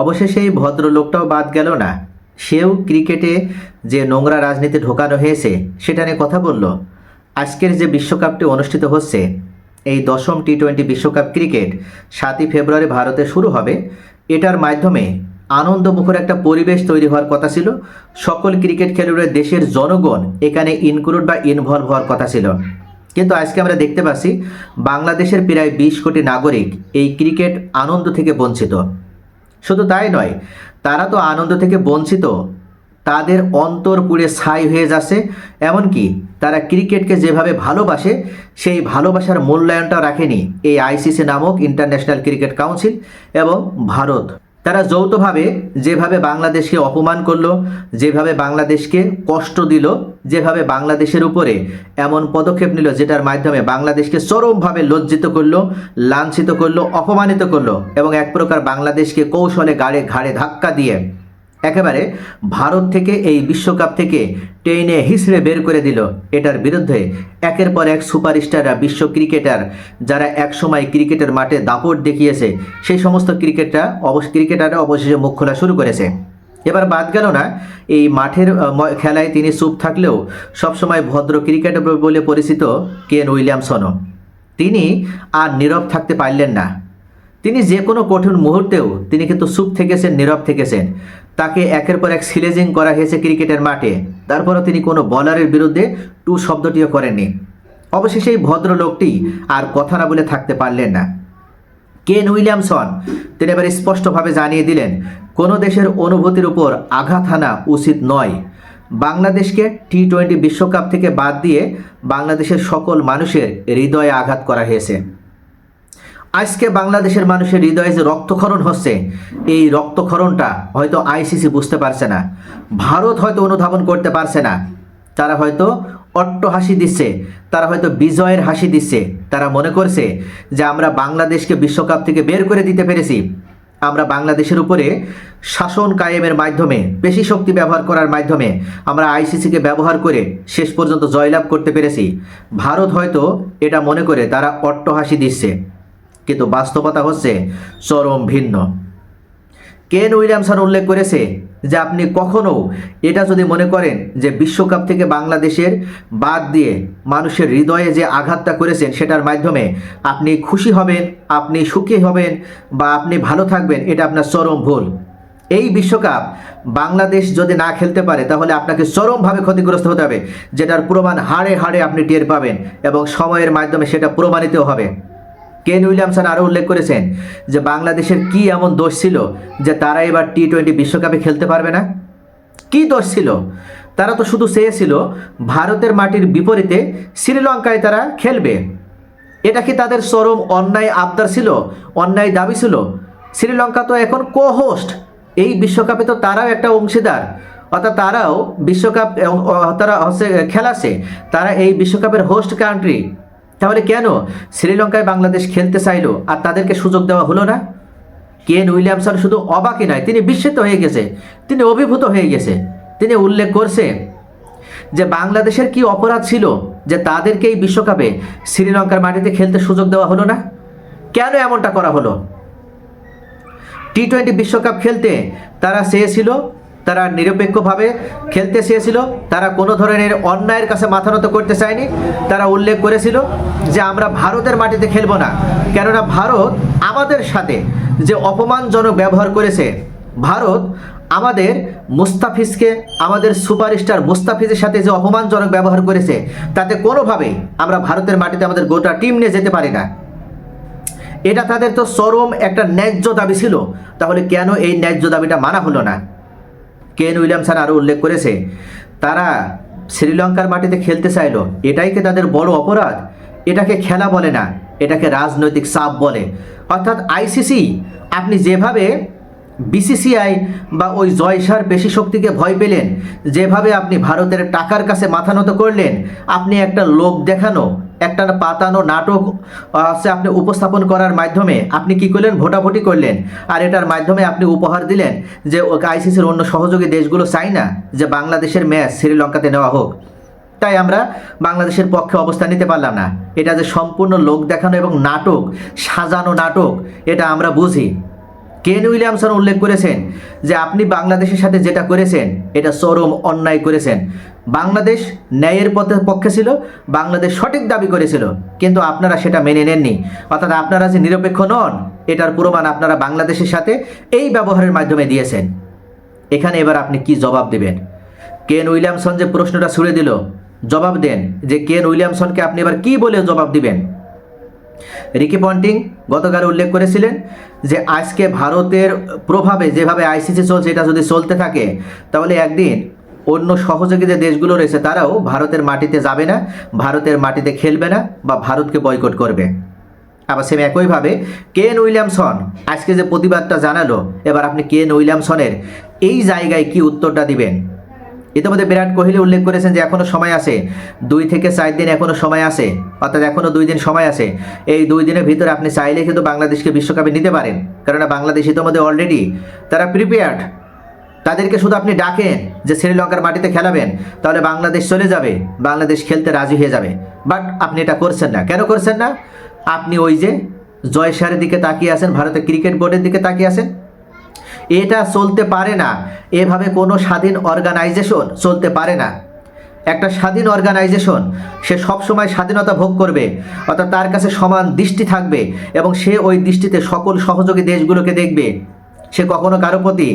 অবশেষে এই ভদ্রলোকটাও বাদ গেল না। সেও ক্রিকেটে যে নোংরা রাজনীতি ঢোকানো হয়েছে, সেটা নিয়ে কথা বলল। আজকের যে বিশ্বকাপটি অনুষ্ঠিত হচ্ছে, এই দশম টি টোয়েন্টি বিশ্বকাপ ক্রিকেট সাতই ফেব্রুয়ারি ভারতে শুরু হবে। এটার মাধ্যমে আনন্দমুখর একটা পরিবেশ তৈরি হওয়ার কথা ছিল। সকল ক্রিকেট খেলুড়ে দেশের জনগণ এখানে ইনক্লুড বা ইনভলভ হওয়ার কথা ছিল। কিন্তু আজকে আমরা দেখতে পাচ্ছি, বাংলাদেশের প্রায় বিশ কোটি নাগরিক এই ক্রিকেট আনন্দ থেকে বঞ্চিত। শুধু তাই নয়, তারা তো আনন্দ থেকে বঞ্চিত। তাদের অন্তর পুড়ে ছাই হয়ে যাচ্ছে। এমনকি তারা ক্রিকেটকে যেভাবে ভালোবাসে, সেই ভালোবাসার মূল্যায়নটা রাখেনি এই আইসিসি নামক ইন্টারন্যাশনাল ক্রিকেট কাউন্সিল এবং ভারত। তারা যৌথভাবে যেভাবে বাংলাদেশকে অপমান করল, যেভাবে বাংলাদেশকে কষ্ট দিল, যেভাবে বাংলাদেশের উপরে এমন পদক্ষেপ নিল যেটার মাধ্যমে বাংলাদেশকে চরমভাবে লজ্জিত করল, লাঞ্ছিত করল, অপমানিত করল এবং এক প্রকার বাংলাদেশকে কৌশলে গাড়ে ঘাড়ে ধাক্কা দিয়ে একেবারে ভারত থেকে এই বিশ্বকাপ থেকে টেনে হিসড়ে বের করে দিল এটার বিরুদ্ধে। একের পর এক সুপারস্টাররা বিশ্ব ক্রিকেটার যারা একসময় ক্রিকেটের মাঠে দাপট দেখিয়েছে, সেই সমস্ত ক্রিকেটরা অবশ্য ক্রিকেটাররা অবশেষে মুখ খোলা শুরু করেছে। এবার বাদ গেল না, এই মাঠের খেলায় তিনি চুপ থাকলেও সবসময় ভদ্র ক্রিকেটার বলে পরিচিত কেন উইলিয়ামসনও। তিনি আর নীরব থাকতে পারলেন না। তিনি যে কোনো কঠিন মুহূর্তেও তিনি কিন্তু চুপ থেকেছেন, নীরব থেকেছেন। তাকে একের পর এক সিলেজিং করা হয়েছে ক্রিকেটের মাঠে। তারপরও তিনি কোনো বলারের বিরুদ্ধে টু শব্দটিও করেননি। অবশেষে এই ভদ্রলোকটি আর কথা না বলে থাকতে পারলেন না। Kane Williamson? তিনি এবার স্পষ্টভাবে জানিয়ে দিলেন, কোনো দেশের অনুভূতির উপর আঘাত হানা উচিত নয়। বাংলাদেশকে টি টোয়েন্টি বিশ্বকাপ থেকে বাদ দিয়ে বাংলাদেশের সকল মানুষের হৃদয়ে আঘাত করা হয়েছে। আজকে বাংলাদেশের মানুষের হৃদয়ে যে রক্তক্ষরণ হচ্ছে, এই রক্তক্ষরণটা হয়তো আইসিসি বুঝতে পারছে না। ভারত হয়তো অনুধাবন করতে পারছে না। তারা হয়তো অট্ট হাসি দিচ্ছে, তারা হয়তো বিজয়ের হাসি দিচ্ছে। তারা মনে করছে যে আমরা বাংলাদেশকে বিশ্বকাপ থেকে বের করে দিতে পেরেছি। আমরা বাংলাদেশের উপরে শাসন কায়েমের মাধ্যমে বেশি শক্তি ব্যবহার করার মাধ্যমে আমরা আইসিসিকে ব্যবহার করে শেষ পর্যন্ত জয়লাভ করতে পেরেছি। ভারত হয়তো এটা মনে করে তারা অট্টহাসি দিচ্ছে। কিন্তু বাস্তবতা হচ্ছে চরম ভিন্ন। কেন উইলিয়ামসন উল্লেখ করেছে যে আপনি কখনো এটা যদি মনে করেন যে বিশ্বকাপ থেকে বাংলাদেশের বাদ দিয়ে মানুষের হৃদয়ে যে আঘাতটা করেছেন সেটার মাধ্যমে আপনি খুশি হবেন, আপনি সুখী হবেন বা আপনি ভালো থাকবেন, এটা আপনার চরম ভুল। এই বিশ্বকাপ বাংলাদেশ যদি না খেলতে পারে, তাহলে আপনাকে চরমভাবে ক্ষতিগ্রস্ত হতে হবে, যেটার প্রমাণ হাড়ে হাড়ে আপনি টের পাবেন এবং সময়ের মাধ্যমে সেটা প্রমাণিত হবে। কেন উইলিয়ামসন আরও উল্লেখ করেছেন যে বাংলাদেশের কি এমন দোষ ছিল যে তারা এবার টি টোয়েন্টি বিশ্বকাপে খেলতে পারবে না? কি দোষ ছিল? তারা তো শুধু চেয়েছিল ভারতের মাটির বিপরীতে শ্রীলঙ্কায় তারা খেলবে। এটা কি তাদের চরম অন্যায় আবদার ছিল, অন্যায় দাবি ছিল? শ্রীলঙ্কা তো এখন কো হোস্ট এই বিশ্বকাপে তো তারাও একটা অংশীদার। অর্থাৎ তারাও বিশ্বকাপ তারা হচ্ছে, খেলাছে। তারা এই বিশ্বকাপের হোস্ট কান্ট্রি। তাহলে কেন? শ্রীলঙ্কায় বাংলাদেশ খেলতে চাইলো আর তাদেরকে সুযোগ দেওয়া হলো না? কেন উইলিয়ামসন শুধু অবাকই নয়, তিনি বিস্মিত হয়ে গেছে, তিনি অভিভূত হয়ে গেছে, তিনি উল্লেখ করছে যে বাংলাদেশের কি অপরাধ ছিল যে তাদেরকে এই বিশ্বকাপে শ্রীলঙ্কার মাটিতে খেলতে সুযোগ দেওয়া হলো না? কেন এমনটা করা হলো? টি টোয়েন্টি বিশ্বকাপ খেলতে তারা চেয়েছিল তারা নিরপেক্ষভাবে খেলতে চেয়েছিল, তারা কোনো ধরনের অন্যায়ের কাছে মাথা নত করতে চায়নি। তারা উল্লেখ করেছিল যে, আমরা ভারতের মাটিতে খেলব না। কেননা ভারত আমাদের সাথে যে অপমানজনক ব্যবহার করেছে, ভারত আমাদের মুস্তাফিজকে, আমাদের সুপারস্টার মুস্তাফিজের সাথে যে অপমানজনক ব্যবহার করেছে, তাতে কোনোভাবেই আমরা ভারতের মাটিতে আমাদের গোটা টিম নিয়ে যেতে পারি না। এটা তাদের তো চরম একটা ন্যায্য দাবি ছিল। তাহলে কেন এই ন্যায্য দাবিটা মানা হলো না? কেন উইলিয়ামসন আরও উল্লেখ করেছে? তারা শ্রীলঙ্কার মাটিতে খেলতে চাইল। এটাই কি তাদের বড় অপরাধ? এটাকে খেলা বলে না, এটাকে রাজনৈতিক চাপ বলে। অর্থাৎ আইসিসি আপনি যেভাবে বিসিসিআই বা ওই জয়সার বেশি শক্তিকে ভয় পেলেন, যেভাবে আপনি ভারতের টাকার কাছে মাথা নত করলেন, আপনি একটা লোক দেখানো, একটা পাতানো নাটক হচ্ছে আপনি উপস্থাপন করার মাধ্যমে আপনি কি করলেন? ভোটাভুটি করলেন। আর এটার মাধ্যমে আপনি উপহার দিলেন যে আইসিসির অন্য সহযোগী দেশগুলো চাই না যে বাংলাদেশের ম্যাচ শ্রীলঙ্কাতে নেওয়া হোক। তাই আমরা বাংলাদেশের পক্ষে অবস্থান নিতে পারলাম না। এটা যে সম্পূর্ণ লোক দেখানো এবং নাটক, সাজানো নাটক, এটা আমরা বুঝি। কেন উইলিয়ামসন উল্লেখ করেছেন? যে আপনি বাংলাদেশের সাথে যেটা করেছেন, এটা চরম অন্যায় করেছেন। বাংলাদেশ ন্যায়ের পথে পক্ষে ছিল, বাংলাদেশ সঠিক দাবি করেছিল, কিন্তু আপনারা সেটা মেনে নেননি। অর্থাৎ আপনারা যে নিরপেক্ষ নন, এটার প্রমাণ আপনারা বাংলাদেশের সাথে এই ব্যবহারের মাধ্যমে দিয়েছেন। এখানে এবার আপনি কি জবাব দেবেন? কেন উইলিয়ামসন যে প্রশ্নটা ছুড়ে দিল, জবাব দেন যে কেন উইলিয়ামসনকে আপনি এবার কি বলে জবাব দিবেন? রিকি পন্টিং গতকাল উল্লেখ করেছিলেন যে আজকে ভারতের প্রভাবে যেভাবে আইসিসি চলছে, এটা যদি চলতে থাকে, তাহলে একদিন অন্য সহযোগী যে দেশগুলো রয়েছে, তারাও ভারতের মাটিতে যাবে না, ভারতের মাটিতে খেলবে না বা ভারতকে বয়কট করবে। আবার সেম একইভাবে কেন উইলিয়ামসন, আজকে যে প্রতিবাদটা জানালো, এবার আপনি কেন উইলিয়ামসনের এই জায়গায় কি উত্তরটা দিবেন? ইতিমধ্যে বিরাট কোহলি উল্লেখ করেছেন যে এখনও সময় আছে। দুই থেকে চার দিন এখনও সময় আছে। অর্থাৎ এখনও দুই দিন সময় আছে। এই দুই দিনের ভিতরে আপনি চাইলে কিন্তু বাংলাদেশকে বিশ্বকাপে নিতে পারেন। কেননা বাংলাদেশ ইতিমধ্যে অলরেডি তারা প্রিপেয়ার্ড তাদেরকে শুধু আপনি ডাকেন যে শ্রীলঙ্কার মাটিতে খেলাবেন, তাহলে বাংলাদেশ চলে যাবে, বাংলাদেশ খেলতে রাজি হয়ে যাবে। বাট আপনি এটা করছেন না। কেন করছেন না? আপনি ওই যে জয়সারের দিকে তাকিয়ে আছেন, ভারতের ক্রিকেট বোর্ডের দিকে তাকিয়ে আছেন। এটা চলতে পারে না। এভাবে কোনো স্বাধীন অর্গানাইজেশন চলতে পারে না। একটা স্বাধীন অর্গানাইজেশন, সে সবসময় স্বাধীনতা ভোগ করবে, অর্থাৎ তার কাছে সমান দৃষ্টি থাকবে এবং সে ওই দৃষ্টিতে সকল সহযোগী দেশগুলোকে দেখবে। সে কখনো কারও প্রতি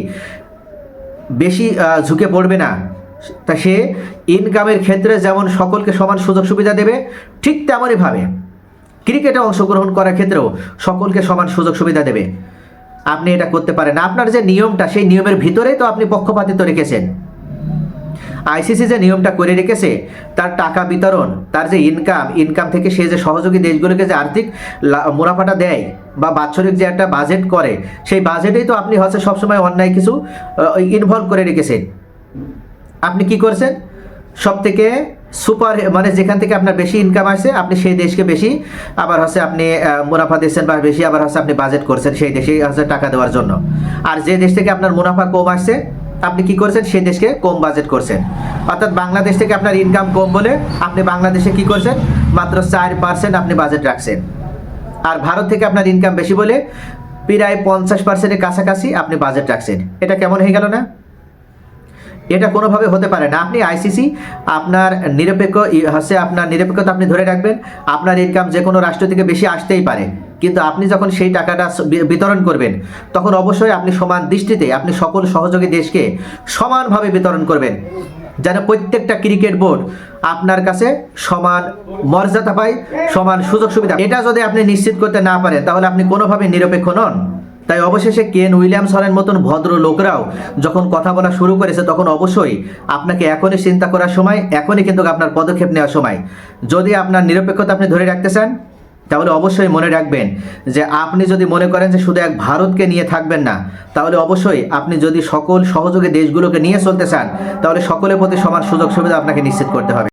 বেশি ঝুঁকে পড়বে না। তা সে ইনকামের ক্ষেত্রে যেমন সকলকে সমান সুযোগ সুবিধা দেবে, ঠিক তেমনইভাবে ক্রিকেটে অংশগ্রহণ করার ক্ষেত্রেও সকলকে সমান সুযোগ সুবিধা দেবে। আপনি এটা করতে পারেন। আপনার যে নিয়মটা, সেই নিয়মের ভিতরেই তো আপনি পক্ষপাতিত্ব রেখেছেন। আইসিসি যে নিয়মটা করে রেখেছে, তার টাকা বিতরণ, তার যে ইনকাম ইনকাম থেকে সে যে সহযোগী দেশগুলোকে যে আর্থিক মুনাফাটা দেয় বা বাৎসরিক যে একটা বাজেট করে, সেই বাজেটেই তো আপনি হচ্ছে সবসময় অন্যায় কিছু ইনভলভ করে রেখেছেন। আপনি কি করছেন? সব থেকে সুপার মানে যেখান থেকে আপনার বেশি ইনকাম আসছে আপনি সেই দেশকে বেশি, আবার হচ্ছে আপনি মুনাফা দিচ্ছেন বা বেশি আবার হচ্ছে আপনি বাজেট করছেন সেই দেশে হচ্ছে টাকা দেওয়ার জন্য। আর যে দেশ থেকে আপনার মুনাফা কম আসছে, আপনি কি করছেন? সেই দেশকে কম বাজেট করছেন। অর্থাৎ বাংলাদেশ থেকে আপনার ইনকাম কম বলে আপনি বাংলাদেশে কি করছেন? মাত্র চার পার্সেন্ট আপনি বাজেট রাখছেন। আর ভারত থেকে আপনার ইনকাম বেশি বলে প্রায় পঞ্চাশ পার্সেন্টের কাছাকাছি আপনি বাজেট রাখছেন। এটা কেমন হয়ে গেল না? এটা কোনোভাবে হতে পারে না। আপনি আইসিসি আপনার নিরপেক্ষ হচ্ছে আপনার নিরপেক্ষতা আপনি ধরে রাখবেন, আপনার ইনকাম যে কোনো রাষ্ট্র থেকে বেশি আসতেই পারে। কিন্তু আপনি যখন সেই টাকাটা বিতরণ করবেন, তখন অবশ্যই আপনি সমান দৃষ্টিতে, আপনি সকল সহযোগী দেশকে সমানভাবে বিতরণ করবেন। যেন প্রত্যেকটা ক্রিকেট বোর্ড আপনার কাছে সমান মর্যাদা পায়, সমান সুযোগ সুবিধা। এটা যদি আপনি নিশ্চিত করতে না পারেন, তাহলে আপনি কোনোভাবে নিরপেক্ষ নন। তাই অবশেষে কেন উইলিয়ামসনের মতন ভদ্র লোকরাও যখন কথা বলা শুরু করেছে তখন অবশ্যই আপনাকে এখনই চিন্তা করার সময়, এখনই কিন্তু আপনার পদক্ষেপ নেওয়ার সময়। যদি আপনার নিরপেক্ষতা আপনি ধরে রাখতে চান, তাহলে অবশ্যই মনে রাখবেন যে আপনি যদি মনে করেন যে শুধু এক ভারতকে নিয়ে থাকবেন না, তাহলে অবশ্যই আপনি যদি সকল সহযোগী দেশগুলোকে নিয়ে চলতে চান, তাহলে সকলের প্রতি সমান সুযোগ সুবিধা আপনাকে নিশ্চিত করতে হবে।